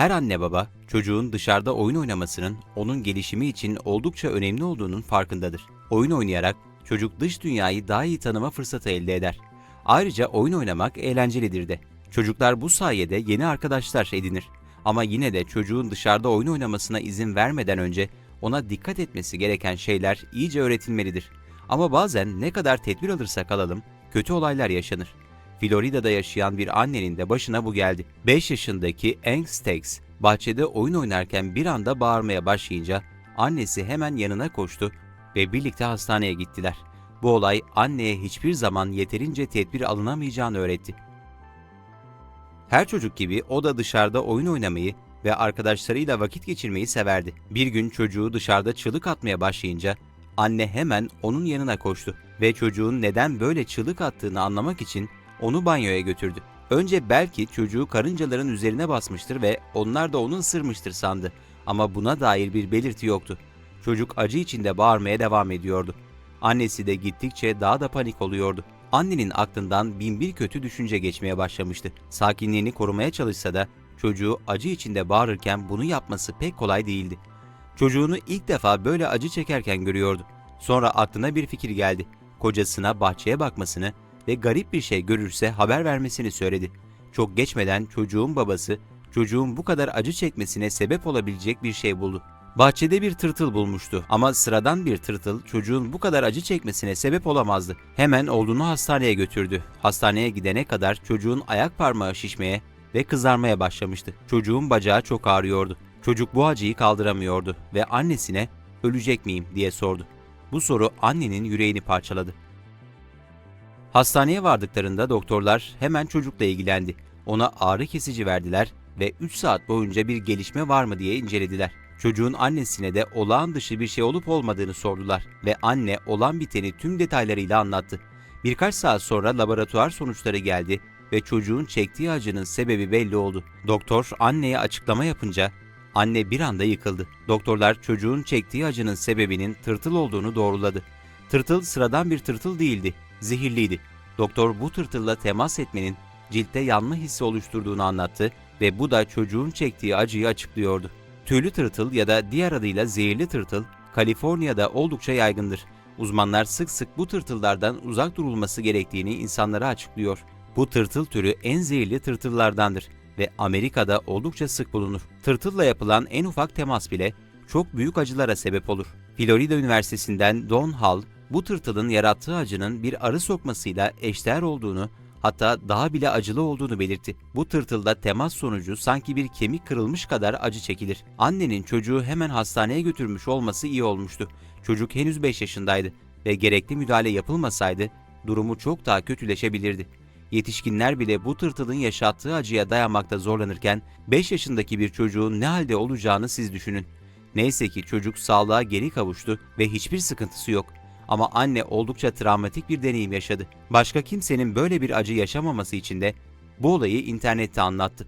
Her anne baba çocuğun dışarıda oyun oynamasının onun gelişimi için oldukça önemli olduğunun farkındadır. Oyun oynayarak çocuk dış dünyayı daha iyi tanıma fırsatı elde eder. Ayrıca oyun oynamak eğlencelidir de. Çocuklar bu sayede yeni arkadaşlar edinir. Ama yine de çocuğun dışarıda oyun oynamasına izin vermeden önce ona dikkat etmesi gereken şeyler iyice öğretilmelidir. Ama bazen ne kadar tedbir alırsak alalım kötü olaylar yaşanır. Florida'da yaşayan bir annenin de başına bu geldi. 5 yaşındaki Stex bahçede oyun oynarken bir anda bağırmaya başlayınca annesi hemen yanına koştu ve birlikte hastaneye gittiler. Bu olay anneye hiçbir zaman yeterince tedbir alınamayacağını öğretti. Her çocuk gibi o da dışarıda oyun oynamayı ve arkadaşlarıyla vakit geçirmeyi severdi. Bir gün çocuğu dışarıda çığlık atmaya başlayınca anne hemen onun yanına koştu ve çocuğun neden böyle çığlık attığını anlamak için onu banyoya götürdü. Önce belki çocuğu karıncaların üzerine basmıştır ve onlar da onu ısırmıştır sandı ama buna dair bir belirti yoktu. Çocuk acı içinde bağırmaya devam ediyordu. Annesi de gittikçe daha da panik oluyordu. Annenin aklından bin bir kötü düşünce geçmeye başlamıştı. Sakinliğini korumaya çalışsa da çocuğu acı içinde bağırırken bunu yapması pek kolay değildi. Çocuğunu ilk defa böyle acı çekerken görüyordu. Sonra aklına bir fikir geldi. Kocasına bahçeye bakmasını ve garip bir şey görürse haber vermesini söyledi. Çok geçmeden çocuğun babası çocuğun bu kadar acı çekmesine sebep olabilecek bir şey buldu. Bahçede bir tırtıl bulmuştu ama sıradan bir tırtıl çocuğun bu kadar acı çekmesine sebep olamazdı. Hemen oğlunu hastaneye götürdü. Hastaneye gidene kadar çocuğun ayak parmağı şişmeye ve kızarmaya başlamıştı. Çocuğun bacağı çok ağrıyordu. Çocuk bu acıyı kaldıramıyordu ve annesine ölecek miyim diye sordu. Bu soru annenin yüreğini parçaladı. Hastaneye vardıklarında doktorlar hemen çocukla ilgilendi. Ona ağrı kesici verdiler ve 3 saat boyunca bir gelişme var mı diye incelediler. Çocuğun annesine de olağan dışı bir şey olup olmadığını sordular ve anne olan biteni tüm detaylarıyla anlattı. Birkaç saat sonra laboratuvar sonuçları geldi ve çocuğun çektiği acının sebebi belli oldu. Doktor anneye açıklama yapınca anne bir anda yıkıldı. Doktorlar çocuğun çektiği acının sebebinin tırtıl olduğunu doğruladı. Tırtıl sıradan bir tırtıl değildi, zehirliydi. Doktor bu tırtılla temas etmenin ciltte yanma hissi oluşturduğunu anlattı ve bu da çocuğun çektiği acıyı açıklıyordu. Tüylü tırtıl ya da diğer adıyla zehirli tırtıl, Kaliforniya'da oldukça yaygındır. Uzmanlar sık sık bu tırtıllardan uzak durulması gerektiğini insanlara açıklıyor. Bu tırtıl türü en zehirli tırtıllardandır ve Amerika'da oldukça sık bulunur. Tırtılla yapılan en ufak temas bile çok büyük acılara sebep olur. Florida Üniversitesi'nden Don Hall, bu tırtılın yarattığı acının bir arı sokmasıyla eşdeğer olduğunu hatta daha bile acılı olduğunu belirtti. Bu tırtılda temas sonucu sanki bir kemik kırılmış kadar acı çekilir. Annenin çocuğu hemen hastaneye götürmüş olması iyi olmuştu. Çocuk henüz 5 yaşındaydı ve gerekli müdahale yapılmasaydı durumu çok daha kötüleşebilirdi. Yetişkinler bile bu tırtılın yaşattığı acıya dayanmakta zorlanırken 5 yaşındaki bir çocuğun ne halde olacağını siz düşünün. Neyse ki çocuk sağlığa geri kavuştu ve hiçbir sıkıntısı yok. Ama anne oldukça travmatik bir deneyim yaşadı. Başka kimsenin böyle bir acı yaşamaması için de bu olayı internette anlattı.